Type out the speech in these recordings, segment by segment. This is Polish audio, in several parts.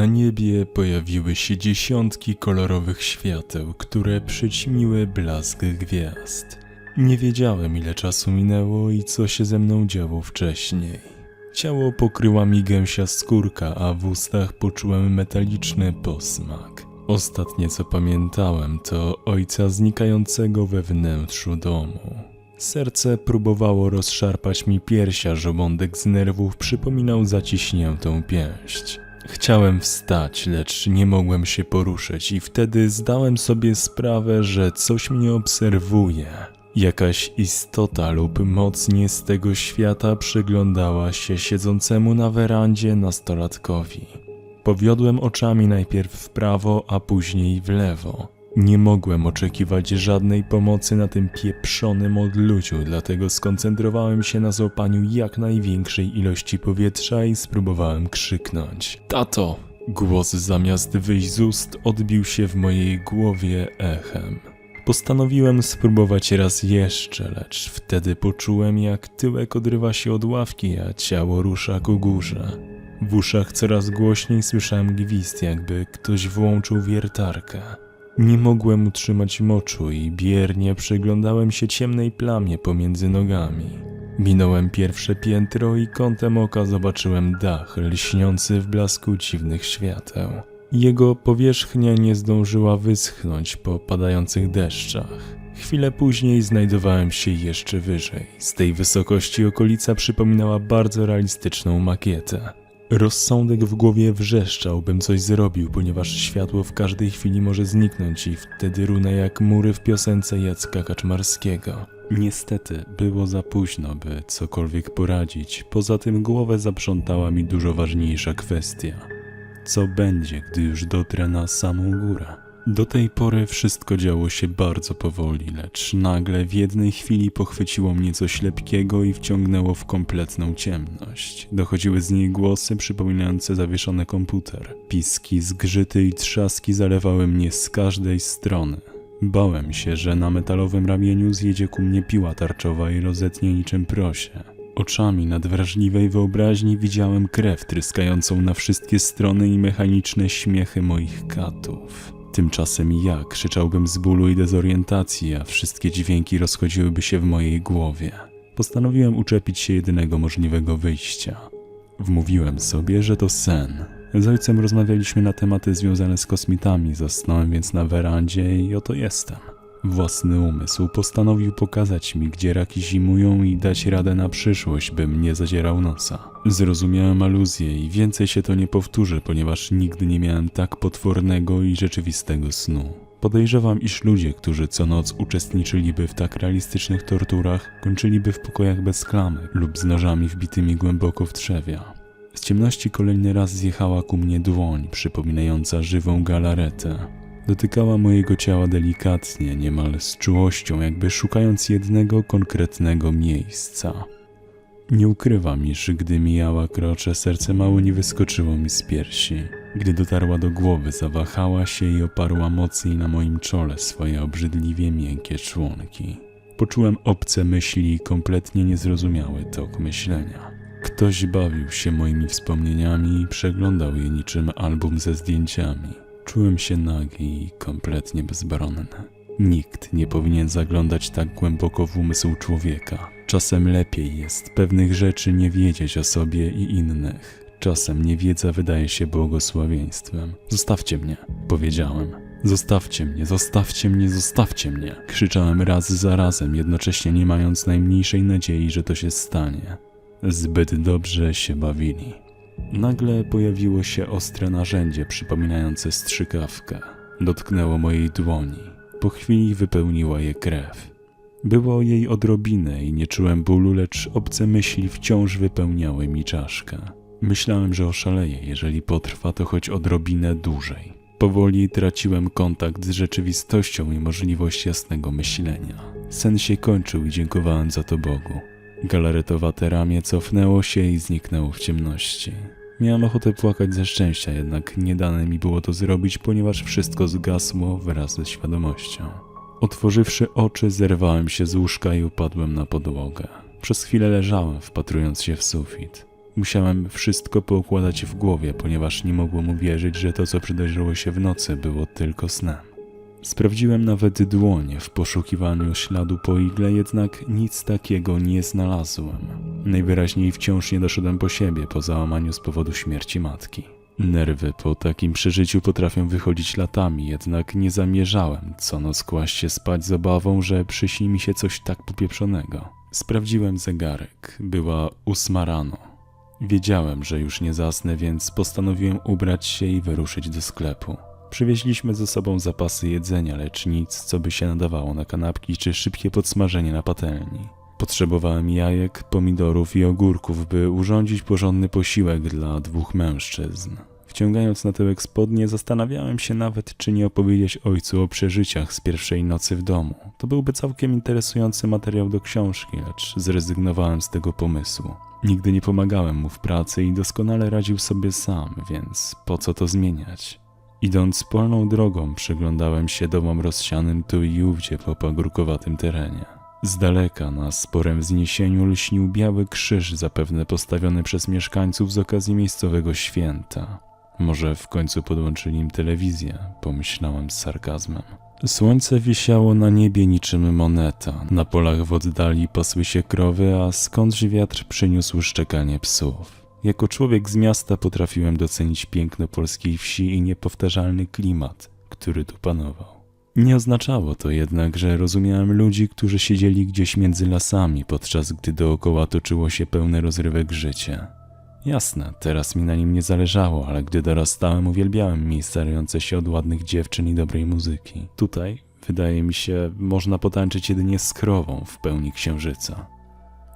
Na niebie pojawiły się dziesiątki kolorowych świateł, które przyćmiły blask gwiazd. Nie wiedziałem, ile czasu minęło i co się ze mną działo wcześniej. Ciało pokryła mi gęsia skórka, a w ustach poczułem metaliczny posmak. Ostatnie co pamiętałem to ojca znikającego we wnętrzu domu. Serce próbowało rozszarpać mi piersia, żołądek z nerwów przypominał zaciśniętą pięść. Chciałem wstać, lecz nie mogłem się poruszyć i wtedy zdałem sobie sprawę, że coś mnie obserwuje. Jakaś istota lub moc nie z tego świata przyglądała się siedzącemu na werandzie nastolatkowi. Powiodłem oczami najpierw w prawo, a później w lewo. Nie mogłem oczekiwać żadnej pomocy na tym pieprzonym odluciu, dlatego skoncentrowałem się na złapaniu jak największej ilości powietrza i spróbowałem krzyknąć. Tato! Głos zamiast wyjść z ust odbił się w mojej głowie echem. Postanowiłem spróbować raz jeszcze, lecz wtedy poczułem jak tyłek odrywa się od ławki, a ciało rusza ku górze. W uszach coraz głośniej słyszałem gwizd, jakby ktoś włączył wiertarkę. Nie mogłem utrzymać moczu i biernie przyglądałem się ciemnej plamie pomiędzy nogami. Minąłem pierwsze piętro i kątem oka zobaczyłem dach lśniący w blasku dziwnych świateł. Jego powierzchnia nie zdążyła wyschnąć po padających deszczach. Chwilę później znajdowałem się jeszcze wyżej. Z tej wysokości okolica przypominała bardzo realistyczną makietę. Rozsądek w głowie wrzeszczał, bym coś zrobił, ponieważ światło w każdej chwili może zniknąć i wtedy runę jak mury w piosence Jacka Kaczmarskiego. Niestety, było za późno, by cokolwiek poradzić. Poza tym głowę zaprzątała mi dużo ważniejsza kwestia. Co będzie, gdy już dotrę na samą górę? Do tej pory wszystko działo się bardzo powoli, lecz nagle w jednej chwili pochwyciło mnie coś lepkiego i wciągnęło w kompletną ciemność. Dochodziły z niej głosy przypominające zawieszony komputer. Piski, zgrzyty i trzaski zalewały mnie z każdej strony. Bałem się, że na metalowym ramieniu zjedzie ku mnie piła tarczowa i rozetnie niczym prosie. Oczami nadwrażliwej wyobraźni widziałem krew tryskającą na wszystkie strony i mechaniczne śmiechy moich katów. Tymczasem ja krzyczałbym z bólu i dezorientacji, a wszystkie dźwięki rozchodziłyby się w mojej głowie. Postanowiłem uczepić się jedynego możliwego wyjścia. Wmówiłem sobie, że to sen. Z ojcem rozmawialiśmy na tematy związane z kosmitami, zasnąłem więc na werandzie i oto jestem. Własny umysł postanowił pokazać mi, gdzie raki zimują i dać radę na przyszłość, bym nie zadzierał nosa. Zrozumiałem aluzję i więcej się to nie powtórzy, ponieważ nigdy nie miałem tak potwornego i rzeczywistego snu. Podejrzewam, iż ludzie, którzy co noc uczestniczyliby w tak realistycznych torturach, kończyliby w pokojach bez klamek lub z nożami wbitymi głęboko w trzewia. Z ciemności kolejny raz zjechała ku mnie dłoń, przypominająca żywą galaretę. Dotykała mojego ciała delikatnie, niemal z czułością, jakby szukając jednego konkretnego miejsca. Nie ukrywam, iż gdy mijała krocze, serce mało nie wyskoczyło mi z piersi. Gdy dotarła do głowy, zawahała się i oparła mocniej na moim czole swoje obrzydliwie miękkie członki. Poczułem obce myśli i kompletnie niezrozumiały tok myślenia. Ktoś bawił się moimi wspomnieniami i przeglądał je niczym album ze zdjęciami. Czułem się nagi i kompletnie bezbronny. Nikt nie powinien zaglądać tak głęboko w umysł człowieka. Czasem lepiej jest pewnych rzeczy nie wiedzieć o sobie i innych. Czasem niewiedza wydaje się błogosławieństwem. Zostawcie mnie, powiedziałem. Zostawcie mnie, zostawcie mnie, zostawcie mnie. Krzyczałem raz za razem, jednocześnie nie mając najmniejszej nadziei, że to się stanie. Zbyt dobrze się bawili. Nagle pojawiło się ostre narzędzie przypominające strzykawkę. Dotknęło mojej dłoni. Po chwili wypełniła je krew. Było jej odrobinę i nie czułem bólu, lecz obce myśli wciąż wypełniały mi czaszkę. Myślałem, że oszaleję, jeżeli potrwa to choć odrobinę dłużej. Powoli traciłem kontakt z rzeczywistością i możliwość jasnego myślenia. Sen się kończył i dziękowałem za to Bogu. Galaretowate ramię cofnęło się i zniknęło w ciemności. Miałem ochotę płakać ze szczęścia, jednak nie dane mi było to zrobić, ponieważ wszystko zgasło wraz ze świadomością. Otworzywszy oczy, zerwałem się z łóżka i upadłem na podłogę. Przez chwilę leżałem, wpatrując się w sufit. Musiałem wszystko poukładać w głowie, ponieważ nie mogłem uwierzyć, że to, co przydarzyło się w nocy, było tylko snem. Sprawdziłem nawet dłonie w poszukiwaniu śladu po igle, jednak nic takiego nie znalazłem. Najwyraźniej wciąż nie doszedłem po siebie po załamaniu z powodu śmierci matki. Nerwy po takim przeżyciu potrafią wychodzić latami, jednak nie zamierzałem co noc kłaść się spać z obawą, że przyśni mi się coś tak popieprzonego. Sprawdziłem zegarek. Była ósma rano. Wiedziałem, że już nie zasnę, więc postanowiłem ubrać się i wyruszyć do sklepu. Przywieźliśmy ze sobą zapasy jedzenia, lecz nic, co by się nadawało na kanapki czy szybkie podsmażenie na patelni. Potrzebowałem jajek, pomidorów i ogórków, by urządzić porządny posiłek dla dwóch mężczyzn. Wciągając na tyłek spodnie, zastanawiałem się nawet, czy nie opowiedzieć ojcu o przeżyciach z pierwszej nocy w domu. To byłby całkiem interesujący materiał do książki, lecz zrezygnowałem z tego pomysłu. Nigdy nie pomagałem mu w pracy i doskonale radził sobie sam, więc po co to zmieniać? Idąc polną drogą, przyglądałem się domom rozsianym tu i ówdzie po pagórkowatym terenie. Z daleka na sporym wzniesieniu lśnił biały krzyż, zapewne postawiony przez mieszkańców z okazji miejscowego święta. Może w końcu podłączyli im telewizję, pomyślałem z sarkazmem. Słońce wisiało na niebie niczym moneta. Na polach w oddali pasły się krowy, a skądś wiatr przyniósł szczekanie psów. Jako człowiek z miasta potrafiłem docenić piękno polskiej wsi i niepowtarzalny klimat, który tu panował. Nie oznaczało to jednak, że rozumiałem ludzi, którzy siedzieli gdzieś między lasami, podczas gdy dookoła toczyło się pełne rozrywek życie. Jasne, teraz mi na nim nie zależało, ale gdy dorastałem, uwielbiałem miejsca starające się od ładnych dziewczyn i dobrej muzyki. Tutaj, wydaje mi się, można potańczyć jedynie z krową w pełni księżyca.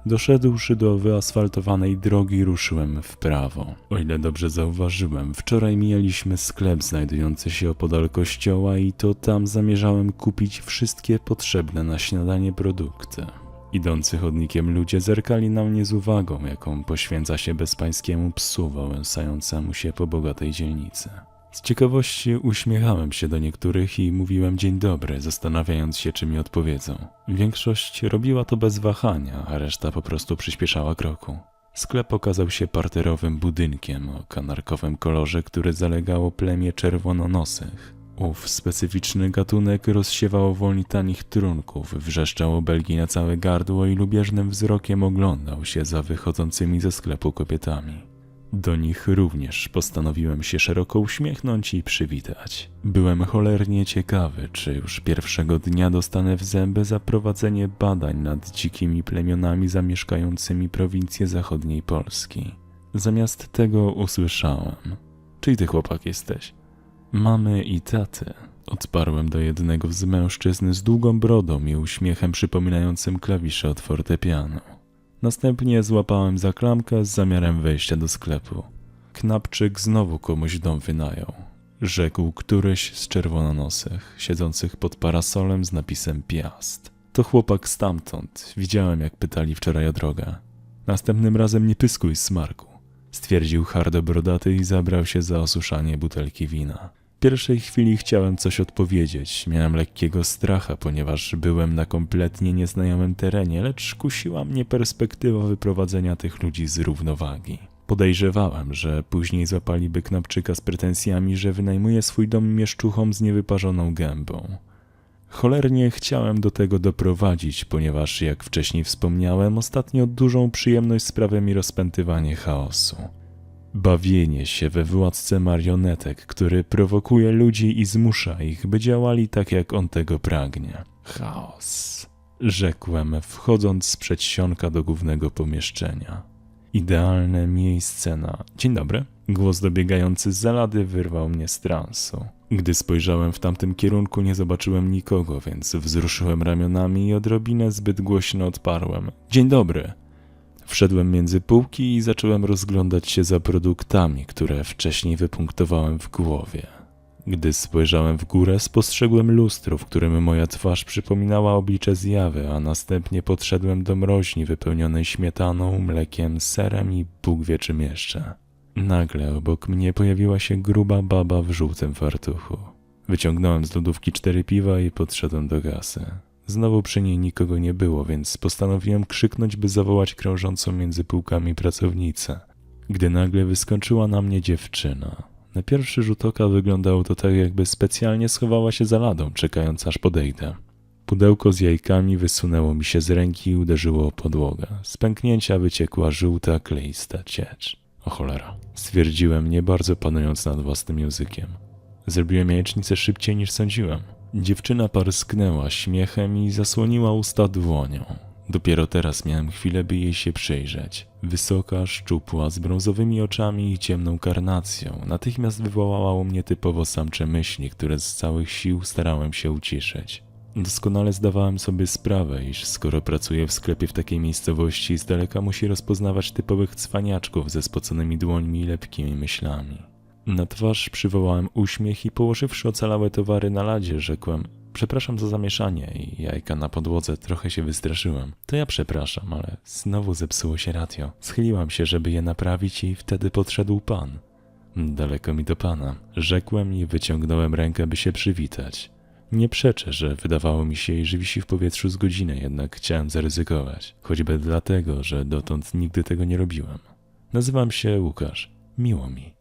Doszedłszy do wyasfaltowanej drogi, ruszyłem w prawo. O ile dobrze zauważyłem, wczoraj mijaliśmy sklep znajdujący się opodal kościoła i to tam zamierzałem kupić wszystkie potrzebne na śniadanie produkty. Idący chodnikiem ludzie zerkali na mnie z uwagą, jaką poświęca się bezpańskiemu psu wałęsającemu się po bogatej dzielnicy. Z ciekawości uśmiechałem się do niektórych i mówiłem dzień dobry, zastanawiając się, czy mi odpowiedzą. Większość robiła to bez wahania, a reszta po prostu przyspieszała kroku. Sklep okazał się parterowym budynkiem o kanarkowym kolorze, który zalegało plemię czerwononosych. Ów specyficzny gatunek rozsiewał woli tanich trunków, wrzeszczał obelgi na całe gardło i lubieżnym wzrokiem oglądał się za wychodzącymi ze sklepu kobietami. Do nich również postanowiłem się szeroko uśmiechnąć i przywitać. Byłem cholernie ciekawy, czy już pierwszego dnia dostanę w zęby za prowadzenie badań nad dzikimi plemionami zamieszkającymi prowincje zachodniej Polski. Zamiast tego usłyszałem: Czyj ty chłopak jesteś? Mamy i taty. Odparłem do jednego z mężczyzn z długą brodą i uśmiechem przypominającym klawisze od fortepianu. Następnie złapałem za klamkę z zamiarem wejścia do sklepu. Knapczyk znowu komuś dom wynajął. Rzekł któryś z czerwononosych, siedzących pod parasolem z napisem Piast. To chłopak stamtąd. Widziałem, jak pytali wczoraj o drogę. Następnym razem nie pyskuj, smarku. Stwierdził hardo brodaty i zabrał się za osuszanie butelki wina. Pierwszej chwili chciałem coś odpowiedzieć. Miałem lekkiego stracha, ponieważ byłem na kompletnie nieznajomym terenie, lecz kusiła mnie perspektywa wyprowadzenia tych ludzi z równowagi. Podejrzewałem, że później złapaliby Knapczyka z pretensjami, że wynajmuje swój dom mieszczuchom z niewyparzoną gębą. Cholernie chciałem do tego doprowadzić, ponieważ, jak wcześniej wspomniałem, ostatnio dużą przyjemność sprawia mi rozpętywanie chaosu. Bawienie się we władcę marionetek, który prowokuje ludzi i zmusza ich, by działali tak, jak on tego pragnie. Chaos, rzekłem, wchodząc z przedsionka do głównego pomieszczenia. Idealne miejsce na. Dzień dobry. Głos dobiegający z zalady wyrwał mnie z transu. Gdy spojrzałem w tamtym kierunku, nie zobaczyłem nikogo, więc wzruszyłem ramionami i odrobinę zbyt głośno odparłem. Dzień dobry. Wszedłem między półki i zacząłem rozglądać się za produktami, które wcześniej wypunktowałem w głowie. Gdy spojrzałem w górę, spostrzegłem lustro, w którym moja twarz przypominała oblicze zjawy, a następnie podszedłem do mroźni wypełnionej śmietaną, mlekiem, serem i Bóg wie czym jeszcze. Nagle obok mnie pojawiła się gruba baba w żółtym fartuchu. Wyciągnąłem z lodówki cztery piwa i podszedłem do gasy. Znowu przy niej nikogo nie było, więc postanowiłem krzyknąć, by zawołać krążącą między półkami pracownicę. gdy nagle wyskoczyła na mnie dziewczyna. Na pierwszy rzut oka wyglądało to tak, jakby specjalnie schowała się za ladą, czekając aż podejdę. Pudełko z jajkami wysunęło mi się z ręki i uderzyło o podłogę. Z pęknięcia wyciekła żółta, kleista ciecz. O cholera. Stwierdziłem, nie bardzo panując nad własnym językiem. Zrobiłem jajecznicę szybciej niż sądziłem. Dziewczyna parsknęła śmiechem i zasłoniła usta dłonią. Dopiero teraz miałem chwilę, by jej się przyjrzeć. Wysoka, szczupła, z brązowymi oczami i ciemną karnacją, natychmiast wywołała u mnie typowo samcze myśli, które z całych sił starałem się uciszyć. Doskonale zdawałem sobie sprawę, iż skoro pracuje w sklepie w takiej miejscowości, z daleka musi rozpoznawać typowych cwaniaczków ze spoconymi dłońmi i lepkimi myślami. Na twarz przywołałem uśmiech i położywszy ocalałe towary na ladzie, rzekłem Przepraszam za zamieszanie i jajka na podłodze, trochę się wystraszyłem. To ja przepraszam, ale znowu zepsuło się radio. Schyliłam się, żeby je naprawić i wtedy podszedł pan. Daleko mi do pana. Rzekłem i wyciągnąłem rękę, by się przywitać. Nie przeczę, że wydawało mi się, że wisi w powietrzu z godzinę, jednak chciałem zaryzykować. Choćby dlatego, że dotąd nigdy tego nie robiłem. Nazywam się Łukasz. Miło mi.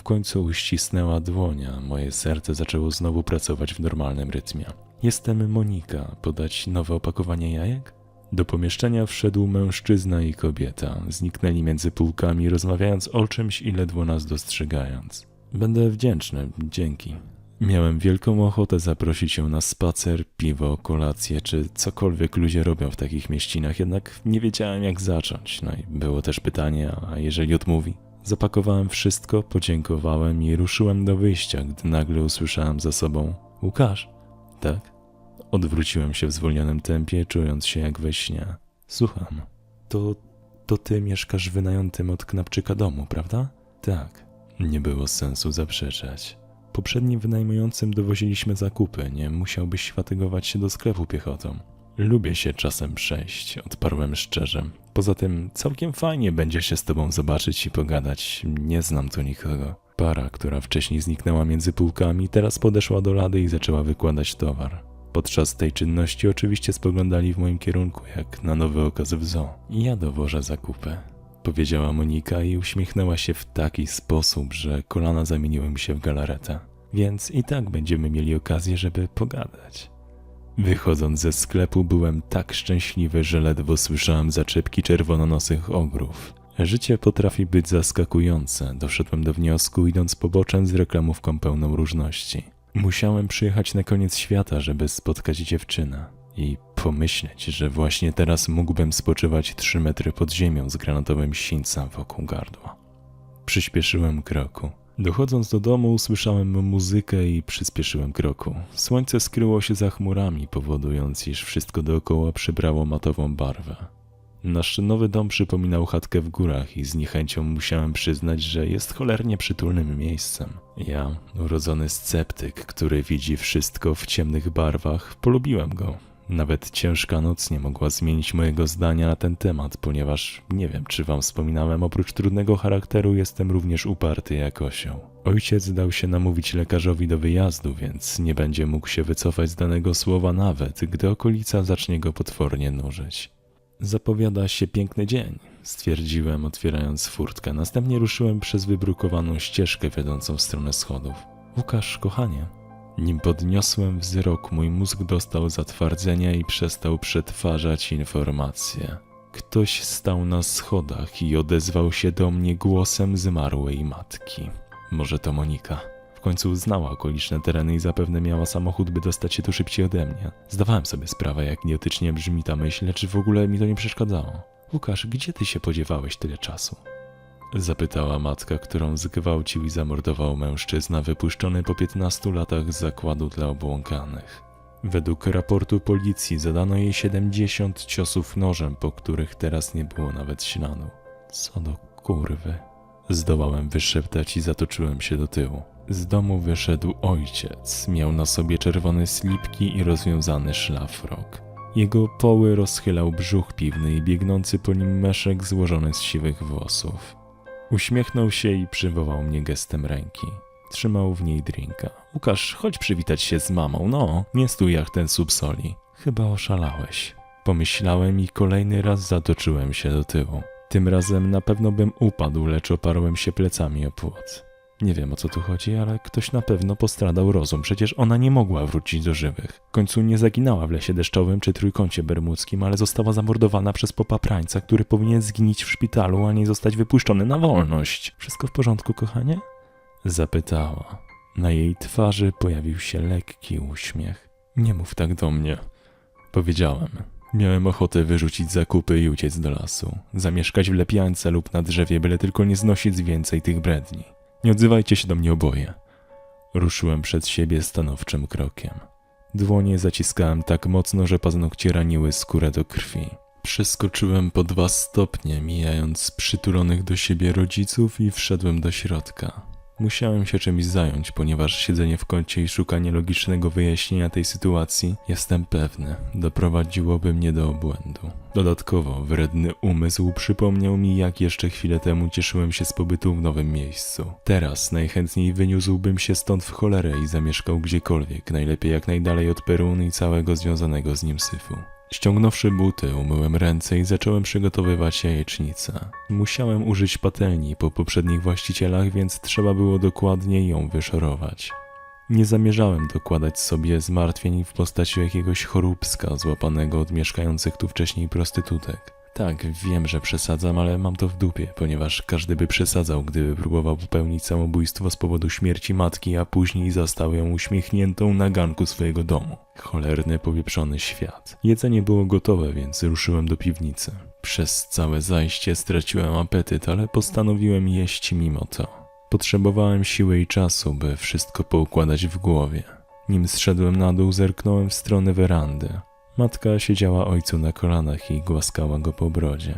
W końcu uścisnęła dłonia, moje serce zaczęło znowu pracować w normalnym rytmie. Jestem Monika, podać nowe opakowanie jajek? Do pomieszczenia wszedł mężczyzna i kobieta. Zniknęli między półkami, rozmawiając o czymś i ledwo nas dostrzegając. Będę wdzięczny, dzięki. Miałem wielką ochotę zaprosić ją na spacer, piwo, kolację, czy cokolwiek ludzie robią w takich mieścinach, jednak nie wiedziałem jak zacząć. No i było też pytanie, a jeżeli odmówi? Zapakowałem wszystko, podziękowałem i ruszyłem do wyjścia, gdy nagle usłyszałem za sobą Łukasz, tak? Odwróciłem się w zwolnionym tempie, czując się jak we śnie. Słucham. To, to ty mieszkasz wynajętym od knapczyka domu, prawda? Tak. Nie było sensu zaprzeczać. Poprzednim wynajmującym dowoziliśmy zakupy, nie musiałbyś fatygować się do sklepu piechotą. Lubię się czasem przejść, odparłem szczerze. Poza tym całkiem fajnie będzie się z tobą zobaczyć i pogadać. Nie znam tu nikogo. Para, która wcześniej zniknęła między półkami, teraz podeszła do lady i zaczęła wykładać towar. Podczas tej czynności oczywiście spoglądali w moim kierunku, jak na nowy okaz w zoo. Ja dowożę zakupy, powiedziała Monika i uśmiechnęła się w taki sposób, że kolana zamieniły mi się w galaretę. Więc i tak będziemy mieli okazję, żeby pogadać. Wychodząc ze sklepu byłem tak szczęśliwy, że ledwo słyszałem zaczepki czerwononosych ogrów. Życie potrafi być zaskakujące, doszedłem do wniosku idąc poboczem z reklamówką pełną różności. Musiałem przyjechać na koniec świata, żeby spotkać dziewczynę i pomyśleć, że właśnie teraz mógłbym spoczywać trzy metry pod ziemią z granatowym sińcem wokół gardła. Przyspieszyłem kroku. Dochodząc do domu, usłyszałem muzykę i przyspieszyłem kroku. Słońce skryło się za chmurami, powodując, iż wszystko dookoła przybrało matową barwę. Nasz nowy dom przypominał chatkę w górach i z niechęcią musiałem przyznać, że jest cholernie przytulnym miejscem. Ja, urodzony sceptyk, który widzi wszystko w ciemnych barwach, polubiłem go. Nawet ciężka noc nie mogła zmienić mojego zdania na ten temat, ponieważ nie wiem, czy wam wspominałem, oprócz trudnego charakteru jestem również uparty jak osioł. Ojciec dał się namówić lekarzowi do wyjazdu, więc nie będzie mógł się wycofać z danego słowa nawet, gdy okolica zacznie go potwornie nużyć. Zapowiada się piękny dzień, stwierdziłem, otwierając furtkę. Następnie ruszyłem przez wybrukowaną ścieżkę wiodącą w stronę schodów. Łukasz, kochanie. Nim podniosłem wzrok, mój mózg dostał zatwardzenia i przestał przetwarzać informacje. Ktoś stał na schodach i odezwał się do mnie głosem zmarłej matki. Może to Monika. W końcu znała okoliczne tereny i zapewne miała samochód, by dostać się tu szybciej ode mnie. Zdawałem sobie sprawę, jak idiotycznie brzmi ta myśl, lecz w ogóle mi to nie przeszkadzało. Łukasz, gdzie ty się podziewałeś tyle czasu? Zapytała matka, którą zgwałcił i zamordował mężczyzna wypuszczony po 15 latach z zakładu dla obłąkanych. Według raportu policji zadano jej 70 ciosów nożem, po których teraz nie było nawet śladu. Co do kurwy. Zdołałem wyszeptać i zatoczyłem się do tyłu. Z domu wyszedł ojciec. Miał na sobie czerwone slipki i rozwiązany szlafrok. Jego poły rozchylał brzuch piwny i biegnący po nim meszek złożony z siwych włosów. Uśmiechnął się i przywołał mnie gestem ręki. Trzymał w niej drinka. Łukasz, chodź przywitać się z mamą, no, nie stój jak ten subsoli. Chyba oszalałeś. Pomyślałem i kolejny raz zatoczyłem się do tyłu. Tym razem na pewno bym upadł, lecz oparłem się plecami o płot. Nie wiem o co tu chodzi, ale ktoś na pewno postradał rozum. Przecież ona nie mogła wrócić do żywych. W końcu nie zaginęła w lesie deszczowym czy trójkącie bermudzkim, ale została zamordowana przez popaprańca, który powinien zgnić w szpitalu, a nie zostać wypuszczony na wolność. Wszystko w porządku, kochanie? Zapytała. Na jej twarzy pojawił się lekki uśmiech. Nie mów tak do mnie. Powiedziałem. Miałem ochotę wyrzucić zakupy i uciec do lasu. Zamieszkać w lepiance lub na drzewie, byle tylko nie znosić więcej tych bredni. Nie odzywajcie się do mnie oboje. Ruszyłem przed siebie stanowczym krokiem. Dłonie zaciskałem tak mocno, że paznokcie raniły skórę do krwi. Przeskoczyłem po dwa stopnie, mijając przytulonych do siebie rodziców i wszedłem do środka. Musiałem się czymś zająć, ponieważ siedzenie w kącie i szukanie logicznego wyjaśnienia tej sytuacji, jestem pewny, doprowadziłoby mnie do obłędu. Dodatkowo, wredny umysł przypomniał mi, jak jeszcze chwilę temu cieszyłem się z pobytu w nowym miejscu. Teraz najchętniej wyniósłbym się stąd w cholerę i zamieszkał gdziekolwiek, najlepiej jak najdalej od Perunu i całego związanego z nim syfu. Ściągnąwszy buty, umyłem ręce i zacząłem przygotowywać jajecznicę. Musiałem użyć patelni po poprzednich właścicielach, więc trzeba było dokładnie ją wyszorować. Nie zamierzałem dokładać sobie zmartwień w postaci jakiegoś choróbska złapanego od mieszkających tu wcześniej prostytutek. Tak, wiem, że przesadzam, ale mam to w dupie, ponieważ każdy by przesadzał, gdyby próbował popełnić samobójstwo z powodu śmierci matki, a później zastał ją uśmiechniętą na ganku swojego domu. Cholerny, powieprzony świat. Jedzenie było gotowe, więc ruszyłem do piwnicy. Przez całe zajście straciłem apetyt, ale postanowiłem jeść mimo to. Potrzebowałem siły i czasu, by wszystko poukładać w głowie. Nim zszedłem na dół, zerknąłem w stronę werandy. Matka siedziała ojcu na kolanach i głaskała go po brodzie.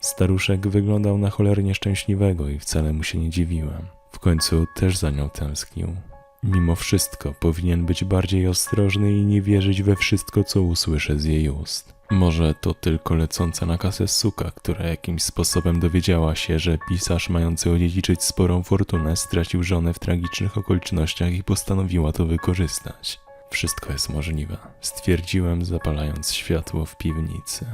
Staruszek wyglądał na cholernie szczęśliwego i wcale mu się nie dziwiłem. W końcu też za nią tęsknił. Mimo wszystko powinien być bardziej ostrożny i nie wierzyć we wszystko, co usłyszę z jej ust. Może to tylko lecąca na kasę suka, która jakimś sposobem dowiedziała się, że pisarz mający odziedziczyć sporą fortunę stracił żonę w tragicznych okolicznościach i postanowiła to wykorzystać. Wszystko jest możliwe, stwierdziłem, zapalając światło w piwnicy.